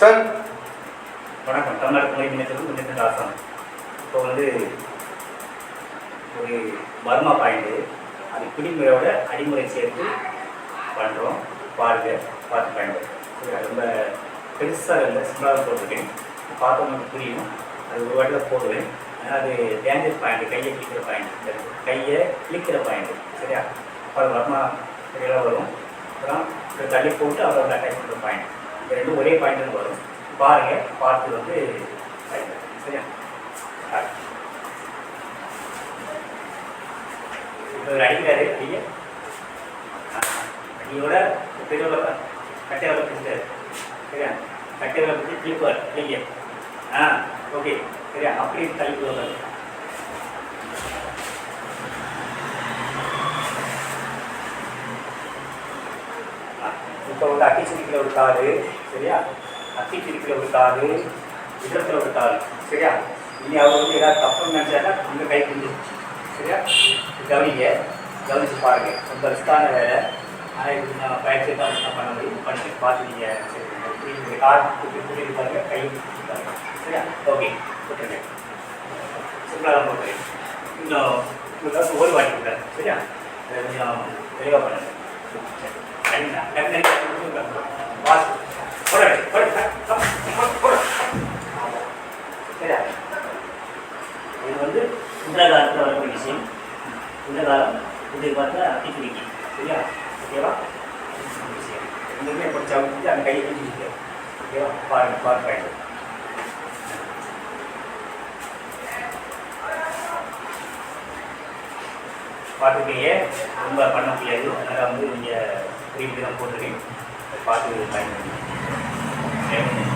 Sir. வணக்கம். தமிழ்நாடு துணை மின்னத்தில் முன்னேற்ற ஆசனம் இப்போ வந்து ஒரு பர்மா பாயிண்ட்டு அது பிடிமுறையோட அடிமுறை சேர்த்து பண்ணுறோம் பாருங்க பார்த்து பயன்படுத்தும் ரொம்ப பெருசாக இல்லை சிம்பிளாக போட்டிருக்கேன். பார்த்தவங்களுக்கு புரியும். அது ஒரு வாட்டில் போடுவேன். ஆனால் அது டேஞ்சர் பாயிண்ட் கையை கிளிக்கிற பாயிண்ட் கையை கிளிக்கிற பாயிண்ட் சரியா? அப்புறம் பர்மா சரியாக வரும். அப்புறம் தள்ளி போட்டு அப்புறம் அட்டாக் பண்ணுற பாயிண்ட் இது ரெண்டும் ஒரே பாயிண்ட் வரும். பாருங்க பார்த்து வந்து சரியா? இப்போ இவர் அடிக்கிறாரு அடிய அடியோட பெரியவள கட்டையோட பிடிச்சாரு சரியா? கட்டையோட பிடிச்சி கிளிப்பார் இல்லைங்க ஆ ஓகே. சரியா? அப்படி தள்ளி போவார் இப்போ வந்து அக்கி ஒரு காது சரியா? அக்கி ஒரு காது இடத்துல ஒரு காது சரியா? இனி அவர் வந்து ஏதாவது தப்பு நினச்சாருன்னா உங்க கை குஞ்சு சரியா? கவனிங்க கவனித்து பாருங்கள் ரொம்ப ரிஸ்கான வேலை. ஆனால் இது நான் பயிற்சி தான் என்ன பண்ண முடியும். படிச்சு பார்த்து சரி புரியுது. இந்த கார் கூட்டி கூட்டிட்டு பாருங்கள் கை கூட்டி பாருங்கள் சரியா? ஓகே போட்டுருங்க. சிம்பிளாக தான் போட்டுருங்க இன்னும் உங்களுக்கு ஒரு வாட்டி கொடுத்தாரு சரியா? கொஞ்சம் தெளிவாக பண்ணுங்கள் சரி சரிங்களா கிடையாது. இது வந்து இந்த காலத்தில் வரக்கூடிய விஷயம். இந்த காலம் இது பார்த்தா அத்திக்குடிக்கு சரியா? ஓகேவா? விஷயம் ரெண்டுமே படித்தா வந்து அந்த கையை பிடிச்சிருக்கு ஓகேவா? பாருங்க பார்க்க பாருங்க. ரொம்ப பண்ண முடியாது. அதனால் வந்து நீங்கள் புரியுது தான் போட்டிருக்கேன் பார்த்து பயன்படுத்தி.